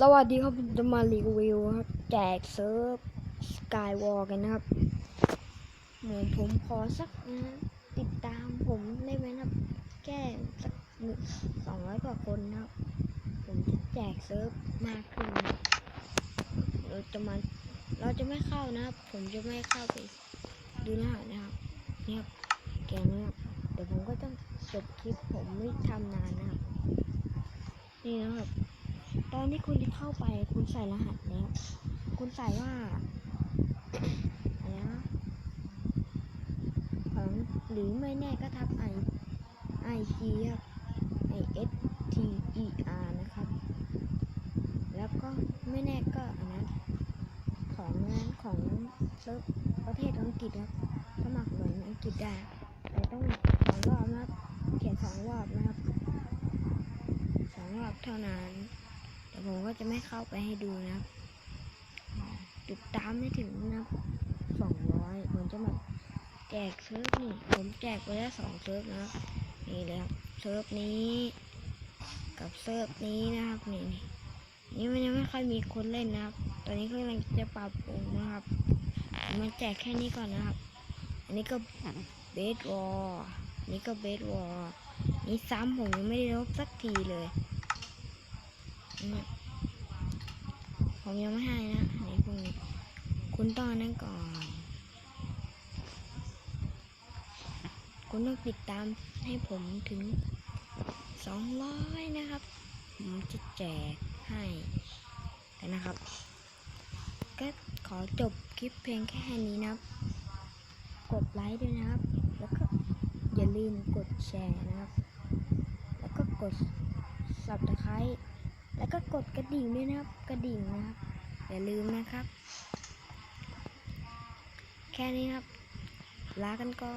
สวัสดีครับผมจะมารีวิวครับแจกเซิร์ฟสกายวอลกันนะครับเหมือนผมขอสักนะติดตามผมได้ไหมนะครับ แค่สักหนึ่งสองร้อยกว่าคนนะครับ ผมจะแจกเซิร์ฟมากขึ้นเราจะมาเราจะไม่เข้านะครับ ผมจะไม่เข้าไปดูหน้านะครับเนี่ยแกงนี้ครับเดี๋ยวผมก็ต้องจบคลิปผมไม่ทำนานนะครับ นี่นะครับ ตอนที่คุณจะเข้าไปคุณใส่รหัสแล้ว คุณใส่ว่าอะไรนะของหรือไม่แน่ก็ทับ i i g ครับ i s t e r นะครับ แล้วก็ไม่แน่ก็อันนั้นของนั้นของเซิร์ฟประเทศอังกฤษครับสมัครเหมือนอังกฤษได้แต่ต้องสองรอบนะครับเขียนสองรอบนะครับสองรอบเท่านั้น แต่ผมก็จะไม่เข้าไปให้ดูนะติดตามไม่ถึงนะสองร้อยผมจะมาแจกเซิร์ฟนี่ผมแจกไปแล้วสองเซิร์ฟนะนี่เลยครับเซิร์ฟนี้ กับเซิร์ฟนี้นะครับนี่นี่นี่มันยังไม่ค่อยมีคนเล่นนะครับ ตอนนี้กำลังจะปรับปรุงนะครับมมาแจกแค่นี้ก่อนนะครับ อันนี้ก็เบสวอลนี่ก็เบสวอลนี่ซ้ำผมยังไม่ได้ลบสักทีเลย เนี่ยผมยังไม่ให้นะไหนคุณคุณต้องนนั่นก่อน คุณต้องติดตามให้ผมถึงสองร้อยนะครับ ผมจะแจกให้แต่นะครับ ก็ขอจบคลิปเพียงแค่นี้นะครับ กดไลค์ด้วยนะครับ แล้วก็อย่าลืมกดแชร์นะครับ แล้วก็กด subscribe แล้วก็กดกระดิ่งด้วยนะครับ กระดิ่งนะครับอย่าลืมนะครับ แค่นี้ครับลากันก่อน